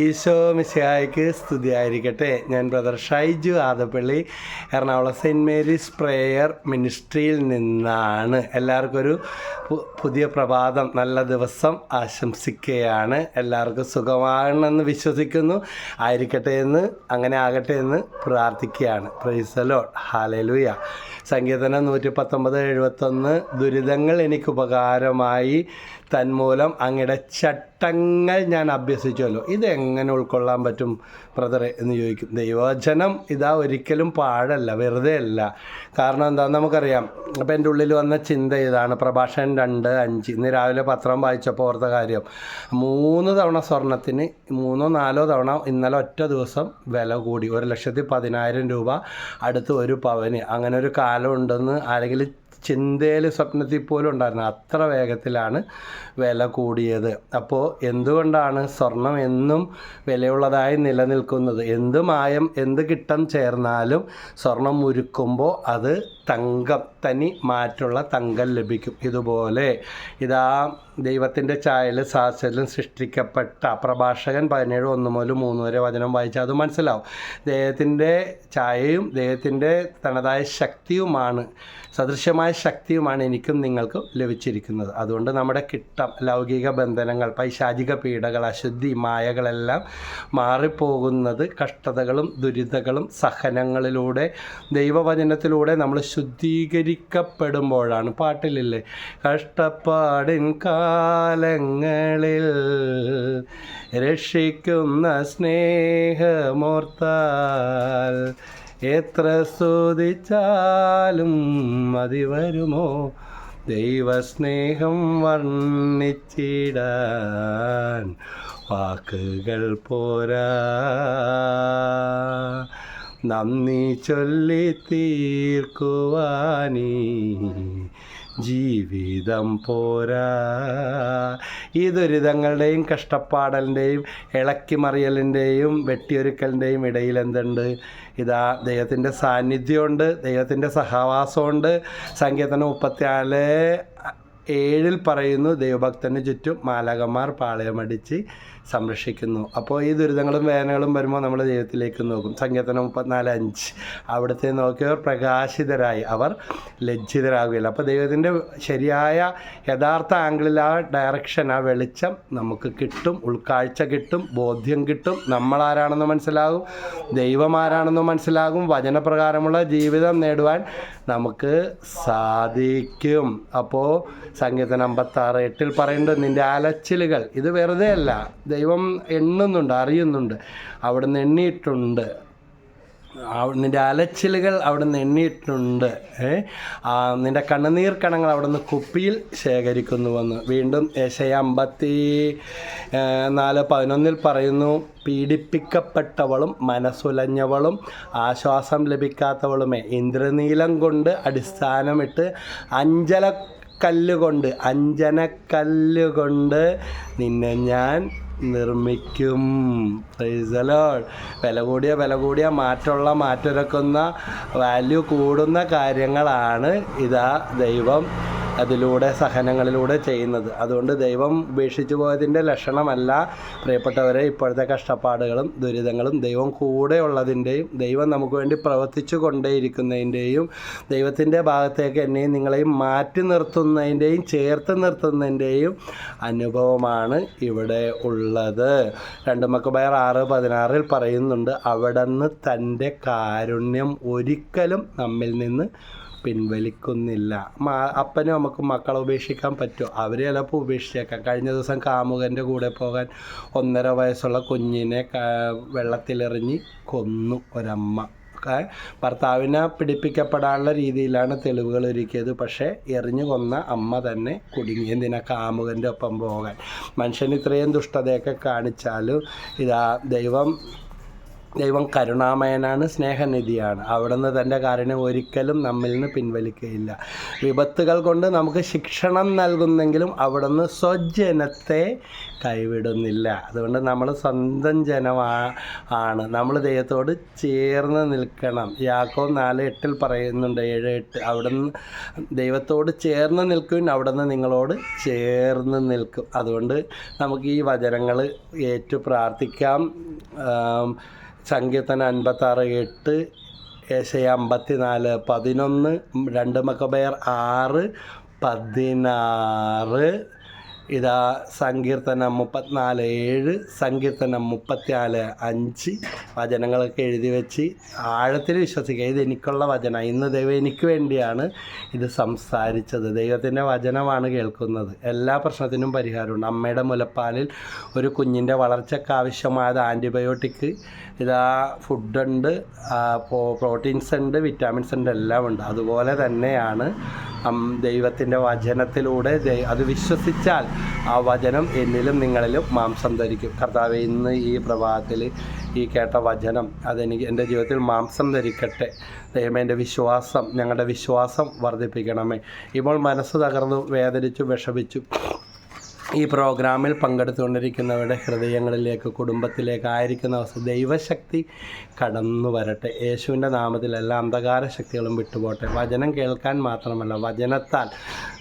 ഈശോ മിശിഹായ്ക്ക് സ്തുതിയായിരിക്കട്ടെ. ഞാൻ brother Shaiju Adappally Ernakulam saint Mary's prayer മിനിസ്ട്രിയിൽ നിന്നാണ്. എല്ലാവർക്കും ഒരു പുതിയ പ്രഭാതം നല്ല ദിവസം ആശംസിക്കുകയാണ്. എല്ലാവർക്കും സുഖമാണെന്ന് വിശ്വസിക്കുന്നു. ആയിരിക്കട്ടെ എന്ന് അങ്ങനെ ആകട്ടെ എന്ന് പ്രാർത്ഥിക്കുകയാണ്. പ്രൈസലോ ഹാലലുയ സങ്കീർത്തനം നൂറ്റി പത്തൊമ്പത് എഴുപത്തൊന്ന്. ദുരിതങ്ങൾ എനിക്ക് ഉപകാരമായി തന്മൂലം അങ്ങയുടെ ചട്ടങ്ങൾ ഞാൻ അഭ്യസിച്ചുവല്ലോ. ഇതെങ്ങനെ ഉൾക്കൊള്ളാൻ പറ്റും ബ്രദറെ എന്ന് ചോദിക്കും. ദൈവവചനം ഇതാ ഒരിക്കലും പാഴല്ല വെറുതെ അല്ല. കാരണം എന്താ നമുക്കറിയാം. അപ്പം എന്റെ ഉള്ളിൽ വന്ന ചിന്ത ഇതാണ്. പ്രഭാഷണം രണ്ട് അഞ്ച്. ഇന്ന് രാവിലെ പത്രം വായിച്ചപ്പോൾ ഓർത്ത കാര്യം. മൂന്ന് തവണ സ്വർണത്തിന് മൂന്നോ നാലോ തവണ ഇന്നലെ ഒറ്റ ദിവസം വില കൂടി. ഒരു ലക്ഷത്തി പതിനായിരം രൂപ അടുത്ത് ഒരു പവന്. അങ്ങനെ ഒരു കാലം ഉണ്ടെന്ന് ആരെങ്കിലും ചിന്തയിൽ സ്വപ്നത്തിൽ പോലും ഉണ്ടായിരുന്നു അത്ര വേഗത്തിലാണ് വില കൂടിയത്. അപ്പോൾ എന്തുകൊണ്ടാണ് സ്വർണം എന്നും വിലയുള്ളതായി നിലനിൽക്കുന്നത്? എന്ത് മായം എന്ത് കിട്ടം ചേർന്നാലും സ്വർണം ഉരുക്കുമ്പോൾ അത് തങ്കം. തനി മാറ്റുള്ള തങ്കം ലഭിക്കും. ഇതുപോലെ ഇതാ ദൈവത്തിന്റെ ചായൽ സാഹചര്യം സൃഷ്ടിക്കപ്പെട്ട പ്രഭാഷകൻ പതിനേഴ് ഒന്ന് മുതൽ മൂന്ന് വരെ വചനം വായിച്ചാൽ അത് മനസ്സിലാവും. ദൈവത്തിന്റെ ചായയും ദൈവത്തിന്റെ തനതായ ശക്തിയുമാണ് സദൃശ്യമായ ശക്തിയുമാണ് എനിക്കും നിങ്ങൾക്കും ലഭിച്ചിരിക്കുന്നത്. അതുകൊണ്ട് നമ്മുടെ കിട്ടം ലൗകിക ബന്ധനങ്ങൾ പൈശാചിക പീഡകൾ അശുദ്ധി മായകളെല്ലാം മാറിപ്പോകുന്നത് കഷ്ടതകളും ദുരിതകളും സഹനങ്ങളിലൂടെ ദൈവവചനത്തിലൂടെ നമ്മൾ ശുദ്ധീകരിക്കപ്പെടുമ്പോഴാണ് പാട്ടിലില്ലേ? കഷ്ടപ്പാടിൻ കാലങ്ങളിൽ രക്ഷിക്കുന്ന സ്നേഹമോർത്താൽ എത്ര സ്തുതിച്ചാലും മതി വരുമോ ദൈവസ്നേഹം വർണിച്ചിടാൻ വാക്കുകൾ പോരാ. നന്ദി ചൊല്ലി തീർക്കുവാനീ. ജീവിതം പോരാ. ഈ ദുരിതങ്ങളുടെയും കഷ്ടപ്പാടലിന്റെയും ഇളക്കിമറിയലിന്റെയും വെട്ടിയൊരുക്കലിന്റെയും ഇടയിൽ എന്തുണ്ട്? ഇതാ ദൈവത്തിന്റെ സാന്നിധ്യമുണ്ട് ദൈവത്തിന്റെ സഹവാസമുണ്ട്. സങ്കീർത്തനം മുപ്പത്തിനാല് ഏഴിൽ പറയുന്നു ദൈവഭക്തന് ചുറ്റും മാലകന്മാർ പാളയമടിച്ച് സംരക്ഷിക്കുന്നു. അപ്പോൾ ഈ ദുരിതങ്ങളും വേദനകളും വരുമ്പോൾ നമ്മൾ ദൈവത്തിലേക്ക് നോക്കും. സങ്കീർത്തനം മുപ്പത്തിനാല് അഞ്ച്. അവിടുത്തെ നോക്കിയവർ പ്രകാശിതരായി. അവർ ലജ്ജിതരാകുകയില്ല. അപ്പോൾ ദൈവത്തിന്റെ ശരിയായ യഥാർത്ഥ ആംഗിളിൽ ആ ഡയറക്ഷൻ ആ വെളിച്ചം നമുക്ക് കിട്ടും. ഉൾക്കാഴ്ച കിട്ടും. ബോധ്യം കിട്ടും. നമ്മളാരാണെന്ന് മനസ്സിലാകും. ദൈവം ആരാണെന്ന് മനസ്സിലാകും. വചനപ്രകാരമുള്ള ജീവിതം നേടുവാൻ നമുക്ക് സാധിക്കും. അപ്പോൾ സംഗീതം അമ്പത്താറ് എട്ടിൽ പറയുന്നുണ്ട് നിന്റെ അലച്ചിലുകൾ ഇത് വെറുതെ അല്ല ദൈവം എണ്ണുന്നുണ്ട് അറിയുന്നുണ്ട്. അവിടുന്ന് എണ്ണിയിട്ടുണ്ട്. നിന്റെ അലച്ചിലുകൾ അവിടുന്ന് എണ്ണിയിട്ടുണ്ട്. നിന്റെ കണ്ണുനീർ കണങ്ങൾ അവിടുന്ന് കുപ്പിയിൽ ശേഖരിക്കുന്നുവെന്ന് വീണ്ടും ഏശയ അമ്പത്തി നാല് പതിനൊന്നിൽ പറയുന്നു പീഡിപ്പിക്കപ്പെട്ടവളും മനസ്സുലഞ്ഞവളും ആശ്വാസം ലഭിക്കാത്തവളുമേ ഇന്ദ്രനീലം കൊണ്ട് അടിസ്ഥാനമിട്ട് അഞ്ചല കല്ലുകൊണ്ട് അഞ്ജനക്കല്ലുകൊണ്ട് നിന്നെ ഞാൻ നിർമ്മിക്കും. വില കൂടിയ വില കൂടിയ മാറ്റമുള്ള മാറ്റൊരുക്കുന്ന വാല്യൂ കൂടുന്ന കാര്യങ്ങളാണ് ഇതാ ദൈവം അതിലൂടെ സഹനങ്ങളിലൂടെ ചെയ്യുന്നത്. അതുകൊണ്ട് ദൈവം ഉപേക്ഷിച്ചു പോയതിന്റെ ലക്ഷണമല്ല പ്രിയപ്പെട്ടവരെ ഇപ്പോഴത്തെ കഷ്ടപ്പാടുകളും ദുരിതങ്ങളും ദൈവം കൂടെ ഉള്ളതിന്റെയും ദൈവം നമുക്ക് വേണ്ടി പ്രവർത്തിച്ചു കൊണ്ടേയിരിക്കുന്നതിന്റെയും ദൈവത്തിന്റെ ഭാഗത്തേക്ക് എന്നെയും നിങ്ങളെയും മാറ്റി നിർത്തുന്നതിന്റെയും ചേർത്ത് നിർത്തുന്നതിന്റെയും അനുഭവമാണ് ഇവിടെ ഉള്ളത്. രണ്ട് മക്കബയർ ആറ് പതിനാറിൽ പറയുന്നുണ്ട് അവിടുന്ന് തന്റെ കാരുണ്യം ഒരിക്കലും നമ്മിൽ നിന്ന് പിൻവലിക്കുന്നില്ല. അപ്പനും നമുക്ക് മക്കളെ ഉപേക്ഷിക്കാൻ പറ്റുമോ? അവരെ ചിലപ്പോൾ ഉപേക്ഷിച്ചേക്കാം. കഴിഞ്ഞ ദിവസം കാമുകന്റെ കൂടെ പോകാൻ ഒന്നര വയസ്സുള്ള കുഞ്ഞിനെ വെള്ളത്തിലെറിഞ്ഞ് കൊന്നു ഒരമ്മ. ഭർത്താവിനെ പിടിപ്പിക്കപ്പെടാനുള്ള രീതിയിലാണ് തെളിവുകൾ ഒരുക്കിയത്. പക്ഷേ എറിഞ്ഞു കൊന്ന അമ്മ തന്നെ കുടുങ്ങി എന്തിനാ കാമുകന്റെ ഒപ്പം പോകാൻ? മനുഷ്യൻ ഇത്രയും ദുഷ്ടതയൊക്കെ കാണിച്ചാലും ഇതാ ദൈവം ദൈവം കരുണാമയനാണ് സ്നേഹനിധിയാണ്. അവിടുന്ന് തന്റെ കാരുണ്യം ഒരിക്കലും നമ്മിൽ നിന്ന് പിൻവലിക്കുകയില്ല. വിപത്തുകൾ കൊണ്ട് നമുക്ക് ശിക്ഷണം നൽകുന്നെങ്കിലും അവിടുന്ന് സ്വജനത്തെ കൈവിടുന്നില്ല. അതുകൊണ്ട് നമ്മൾ സ്വന്തം ജനമാ ആണ്. നമ്മൾ ദൈവത്തോട് ചേർന്ന് നിൽക്കണം. യാക്കോ നാല് എട്ടിൽ പറയുന്നുണ്ട് ഏഴ് എട്ട്. അവിടുന്ന് ദൈവത്തോട് ചേർന്ന് നിൽക്കുവിൻ അവിടുന്ന് നിങ്ങളോട് ചേർന്ന് നിൽക്കും. അതുകൊണ്ട് നമുക്ക് ഈ വചനങ്ങൾ ഏറ്റു പ്രാർത്ഥിക്കാം. സങ്കീർത്തനം അൻപത്താറ് എട്ട് ഏശയ അമ്പത്തിനാല് പതിനൊന്ന് രണ്ട് മക്കബയർ ആറ് പതിനാറ് ഇതാ സങ്കീർത്തനം മുപ്പത്തിനാല് ഏഴ് സങ്കീർത്തനം മുപ്പത്തിനാല് അഞ്ച്. വചനങ്ങളൊക്കെ എഴുതി വെച്ച് ആഴത്തിൽ വിശ്വസിക്കുക. ഇത് എനിക്കുള്ള വചന. ഇന്ന് ദൈവം എനിക്ക് വേണ്ടിയാണ് ഇത് സംസാരിച്ചത്. ദൈവത്തിന്റെ വചനമാണ് കേൾക്കുന്നത്. എല്ലാ പ്രശ്നത്തിനും പരിഹാരമുണ്ട്. അമ്മയുടെ മുലപ്പാലിൽ ഒരു കുഞ്ഞിന്റെ വളർച്ചയ്ക്ക് ആവശ്യമായത് ആന്റിബയോട്ടിക്. ഇതാ ഫുഡുണ്ട് പ്രോട്ടീൻസ് ഉണ്ട് വിറ്റാമിൻസ് ഉണ്ട് എല്ലാം ഉണ്ട്. അതുപോലെ തന്നെയാണ് ദൈവത്തിന്റെ വചനത്തിലൂടെ അത് വിശ്വസിച്ചാൽ ആ വചനം എന്നിലും നിങ്ങളിലും മാംസം ധരിക്കും. കർത്താവ് ഇന്ന് ഈ പ്രഭാതത്തിൽ ഈ കേട്ട വചനം അതെനിക്ക് എന്റെ ജീവിതത്തിൽ മാംസം ധരിക്കട്ടെ. ദൈവമേ എന്റെ വിശ്വാസം ഞങ്ങളുടെ വിശ്വാസം വർദ്ധിപ്പിക്കണമേ. ഇപ്പോൾ മനസ്സ് തകർന്നു വേദനിച്ചു വിഷമിച്ചു. ഈ പ്രോഗ്രാമിൽ പങ്കെടുത്തുകൊണ്ടിരിക്കുന്നവരുടെ ഹൃദയങ്ങളിലേക്ക് കുടുംബത്തിലേക്ക് ആയിരിക്കുന്ന അവസ്ഥ ദൈവശക്തി കടന്നു വരട്ടെ. യേശുവിന്റെ എല്ലാ അന്ധകാര ശക്തികളും വിട്ടുപോട്ടെ. വചനം കേൾക്കാൻ മാത്രമല്ല വചനത്താൽ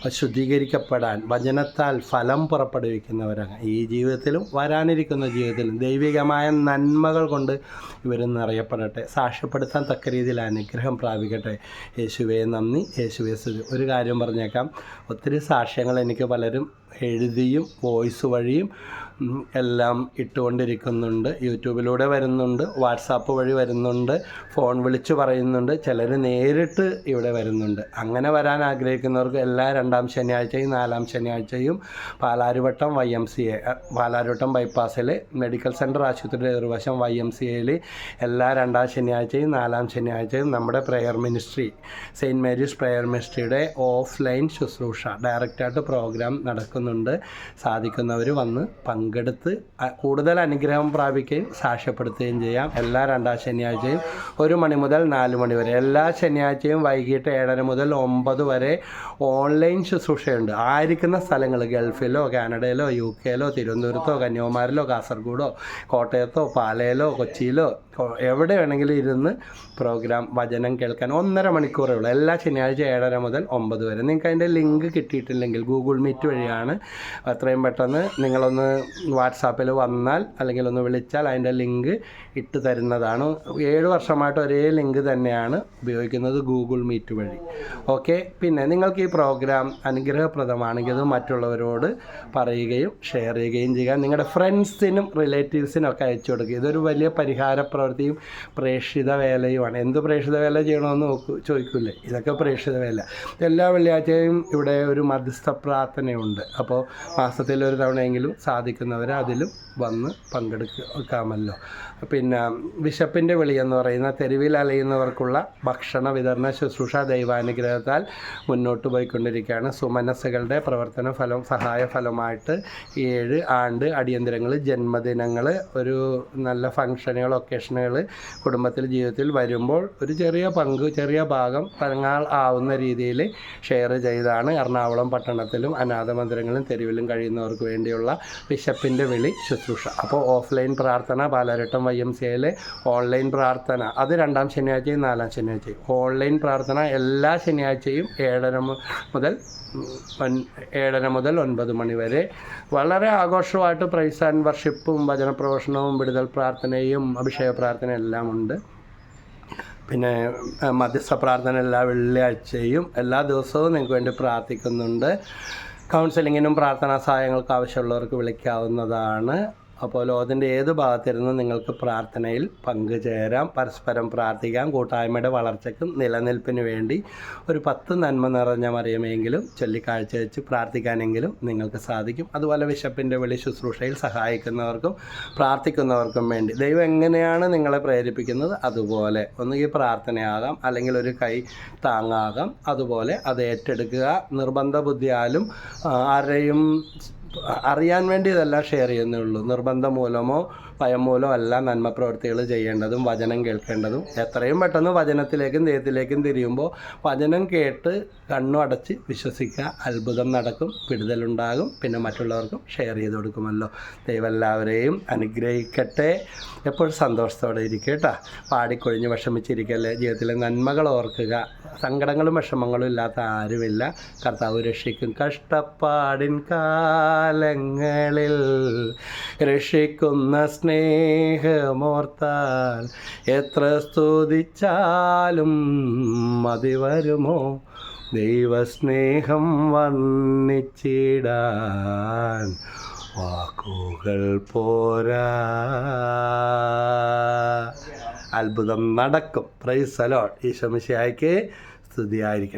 ശുദ്ധീകരിക്കപ്പെടാൻ വചനത്താൽ ഫലം പുറപ്പെടുവിക്കുന്നവരാണ്. ഈ ജീവിതത്തിലും വരാനിരിക്കുന്ന ജീവിതത്തിലും ദൈവികമായ നന്മകൾ കൊണ്ട് ഇവർ നിറയപ്പെടട്ടെ. സാക്ഷ്യപ്പെടുത്താൻ തക്ക രീതിയിൽ അനുഗ്രഹം പ്രാപിക്കട്ടെ. യേശുവേ നന്ദി. യേശുവേ സ്തുതി. ഒരു കാര്യം പറഞ്ഞേക്കാം. ഒത്തിരി സാക്ഷ്യങ്ങൾ എനിക്ക് പലരും എഴുതിയും വോയിസ് വഴിയും എല്ലാം ഇട്ടുകൊണ്ടിരിക്കുന്നുണ്ട്. യൂട്യൂബിലൂടെ വരുന്നുണ്ട്. വാട്സാപ്പ് വഴി വരുന്നുണ്ട്. ഫോൺ വിളിച്ച് പറയുന്നുണ്ട്. ചിലർ നേരിട്ട് ഇവിടെ വരുന്നുണ്ട്. അങ്ങനെ വരാൻ ആഗ്രഹിക്കുന്നവർക്ക് എല്ലാ രണ്ടാം ശനിയാഴ്ചയും നാലാം ശനിയാഴ്ചയും Palarivattom Y M C A Palarivattom ബൈപ്പാസിലെ medical centre ആശുപത്രിയുടെ എതിർവശം വൈ എം സി എയിൽ എല്ലാ രണ്ടാം ശനിയാഴ്ചയും നാലാം ശനിയാഴ്ചയും നമ്മുടെ prayer ministry saint Mary's prayer മിനിസ്ട്രിയുടെ offline ശുശ്രൂഷ ഡയറക്റ്റായിട്ട് പ്രോഗ്രാം നടക്കുന്നുണ്ട്. സാധിക്കുന്നവർ വന്ന് പങ്കെടുത്ത് കൂടുതൽ അനുഗ്രഹം പ്രാപിക്കുകയും സാക്ഷ്യപ്പെടുത്തുകയും ചെയ്യാം. എല്ലാ രണ്ടാം ശനിയാഴ്ചയും ഒരു മണി മുതൽ നാല് മണി വരെ. എല്ലാ ശനിയാഴ്ചയും വൈകിട്ട് ഏഴര മുതൽ ഒമ്പത് വരെ ഓൺലൈൻ ശുശ്രൂഷയുണ്ട്. ആയിരിക്കുന്ന സ്ഥലങ്ങൾ ഗൾഫിലോ കാനഡയിലോ യു കെയിലോ തിരുവനന്തപുരത്തോ കന്യാകുമാരിലോ കാസർഗോഡോ കോട്ടയത്തോ പാലയിലോ കൊച്ചിയിലോ എവിടെ വേണമെങ്കിലും ഇരുന്ന് പ്രോഗ്രാം വചനം കേൾക്കാൻ ഒന്നര മണിക്കൂറേ ഉള്ളൂ എല്ലാ ശനിയാഴ്ച ഏഴര മുതൽ ഒമ്പത് വരെ. നിങ്ങൾക്ക് അതിന്റെ ലിങ്ക് കിട്ടിയിട്ടില്ലെങ്കിൽ ഗൂഗിൾ മീറ്റ് വഴിയാണ്. അത്രയും പെട്ടെന്ന് നിങ്ങളൊന്ന് വാട്സാപ്പിൽ വന്നാൽ അല്ലെങ്കിൽ ഒന്ന് വിളിച്ചാൽ അതിന്റെ ലിങ്ക് ഇട്ട് തരുന്നതാണ്. ഏഴ് വർഷമായിട്ട് ഒരേ ലിങ്ക് തന്നെയാണ് ഉപയോഗിക്കുന്നത് ഗൂഗിൾ മീറ്റ് വഴി. ഓക്കെ പിന്നെ നിങ്ങൾക്ക് ഈ പ്രോഗ്രാം അനുഗ്രഹപ്രദമാണെങ്കിൽ അത് മറ്റുള്ളവരോട് പറയുകയും ഷെയർ ചെയ്യുകയും ചെയ്യുക. നിങ്ങളുടെ ഫ്രണ്ട്സിനും റിലേറ്റീവ്സിനും ഒക്കെ അയച്ചു കൊടുക്കുക. ഇതൊരു വലിയ പരിഹാര പ്രവൃത്തിയും പ്രേക്ഷിത വേലയുമാണ്. എന്ത് പ്രേക്ഷിത വേല ചെയ്യണമെന്ന് നോക്കൂ ചോദിക്കൂലേ? ഇതൊക്കെ പ്രേക്ഷിത വേല. എല്ലാ വെള്ളിയാഴ്ചയും ഇവിടെ ഒരു മധ്യസ്ഥ പ്രാർത്ഥനയുണ്ട്. അപ്പോൾ മാസത്തിൽ ഒരു തവണയെങ്കിലും സാധിക്കുന്നവർ അതിലും വന്ന് പങ്കെടുക്കാമല്ലോ. പിന്നെ ബിഷപ്പിന്റെ വിളി എന്ന് പറയുന്ന തെരുവിൽ അലയുന്നവർക്കുള്ള ഭക്ഷണ വിതരണ ശുശ്രൂഷ ദൈവാനുഗ്രഹത്താൽ മുന്നോട്ട് പോയിക്കൊണ്ടിരിക്കുകയാണ്. സുമനസ്സുകളുടെ പ്രവർത്തന ഫലം സഹായ ഫലമായിട്ട് ഏഴ് ആണ്ട് അടിയന്തരങ്ങൾ ജന്മദിനങ്ങൾ ഒരു നല്ല ഫങ്ഷനുകൾ ഒക്കേഷനുകൾ കുടുംബത്തിൽ ജീവിതത്തിൽ വരുമ്പോൾ ഒരു ചെറിയ പങ്ക് ചെറിയ ഭാഗം പങ്ങാൾ ആവുന്ന രീതിയിൽ ഷെയർ ചെയ്താണ്. എറണാകുളം പട്ടണത്തിലും അനാഥ മന്ദിരങ്ങളിലും തെരുവിലും കഴിയുന്നവർക്ക് വേണ്ടിയുള്ള ബിഷപ്പിന്റെ വിളി ശുശ്രൂഷ. അപ്പോൾ ഓഫ്ലൈൻ പ്രാർത്ഥന Palarivattom Y M C online പ്രാർത്ഥന. അത് രണ്ടാം ശനിയാഴ്ചയും നാലാം ശനിയാഴ്ചയും. ഓൺലൈൻ പ്രാർത്ഥന എല്ലാ ശനിയാഴ്ചയും ഏഴര മുതൽ ഏഴര മുതൽ ഒൻപത് മണി വരെ. വളരെ ആഘോഷമായിട്ട് പ്രൈസ് ആൻഡ് വർഷിപ്പും പ്രവേശനവും വിടുതൽ പ്രാർത്ഥനയും അഭിഷേക പ്രാർത്ഥന എല്ലാം ഉണ്ട്. പിന്നെ മധ്യസ്ഥ പ്രാർത്ഥന എല്ലാ വെള്ളിയാഴ്ചയും എല്ലാ ദിവസവും നിങ്ങൾക്ക് വേണ്ടി പ്രാർത്ഥിക്കുന്നുണ്ട്. കൗൺസിലിങ്ങിനും പ്രാർത്ഥനാ സഹായങ്ങൾക്ക് ആവശ്യമുള്ളവർക്ക് വിളിക്കാവുന്നതാണ്. അപ്പോൾ ലോകത്തിന്റെ ഏത് ഭാഗത്തിരുന്ന് നിങ്ങൾക്ക് പ്രാർത്ഥനയിൽ പങ്കുചേരാം പരസ്പരം പ്രാർത്ഥിക്കാം കൂട്ടായ്മയുടെ വളർച്ചയ്ക്കും നിലനിൽപ്പിന് വേണ്ടി ഒരു പത്ത് നന്മ നിറഞ്ഞ മറിയുമെങ്കിലും ചൊല്ലിക്കാഴ്ച വെച്ച് പ്രാർത്ഥിക്കാനെങ്കിലും നിങ്ങൾക്ക് സാധിക്കും. അതുപോലെ വിശപ്പിന്റെ വിളി ശുശ്രൂഷയിൽ സഹായിക്കുന്നവർക്കും പ്രാർത്ഥിക്കുന്നവർക്കും വേണ്ടി. ദൈവം എങ്ങനെയാണ് നിങ്ങളെ പ്രേരിപ്പിക്കുന്നത്? അതുപോലെ ഒന്നുകിൽ പ്രാർത്ഥനയാകാം അല്ലെങ്കിൽ ഒരു കൈ താങ്ങാകാം. അതുപോലെ അത് ഏറ്റെടുക്കുക. നിർബന്ധ ബുദ്ധിയാലും ആരെയും അറിയാൻ വേണ്ടി ഇതെല്ലാം ഷെയർ ചെയ്യുന്നേ ഉള്ളൂ നിർബന്ധം മൂലമോ ഭയം മൂലമോ അല്ല നന്മ പ്രവൃത്തികൾ ചെയ്യേണ്ടതും വചനം കേൾക്കേണ്ടതും. എത്രയും പെട്ടെന്ന് വചനത്തിലേക്കും ദൈവത്തിലേക്കും തിരിയുമ്പോൾ വചനം കേട്ട് കണ്ണു അടച്ച് വിശ്വസിക്കുക. അത്ഭുതം നടക്കും വിടുതലുണ്ടാകും പിന്നെ മറ്റുള്ളവർക്കും ഷെയർ ചെയ്ത് കൊടുക്കുമല്ലോ. ദൈവം എല്ലാവരെയും അനുഗ്രഹിക്കട്ടെ. എപ്പോഴും സന്തോഷത്തോടെ ഇരിക്കുക കേട്ടോ. പാടിക്കൊഴിഞ്ഞ് വിഷമിച്ചിരിക്കല്ലേ? ജീവിതത്തിലെ നന്മകൾ ഓർക്കുക. സങ്കടങ്ങളും വിഷമങ്ങളും ഇല്ലാത്ത ആരുമില്ല. കർത്താവ് രക്ഷിക്കും. കഷ്ടപ്പാടിൻ കാലങ്ങളിൽ രക്ഷിക്കുന്ന സ്നേഹമോർത്താൽ എത്ര സ്തുതിച്ചാലും മതി വരുമോ? ദൈവസ്നേഹം വർണിച്ചിടാൻ വാക്കുകൾ പോരാ. അത്ഭുതം നടക്കും. പ്രൈസ് അലോട്ട് ഈശോമിശിയായിക്ക് സ്തുതിയായിരിക്കട്ടെ.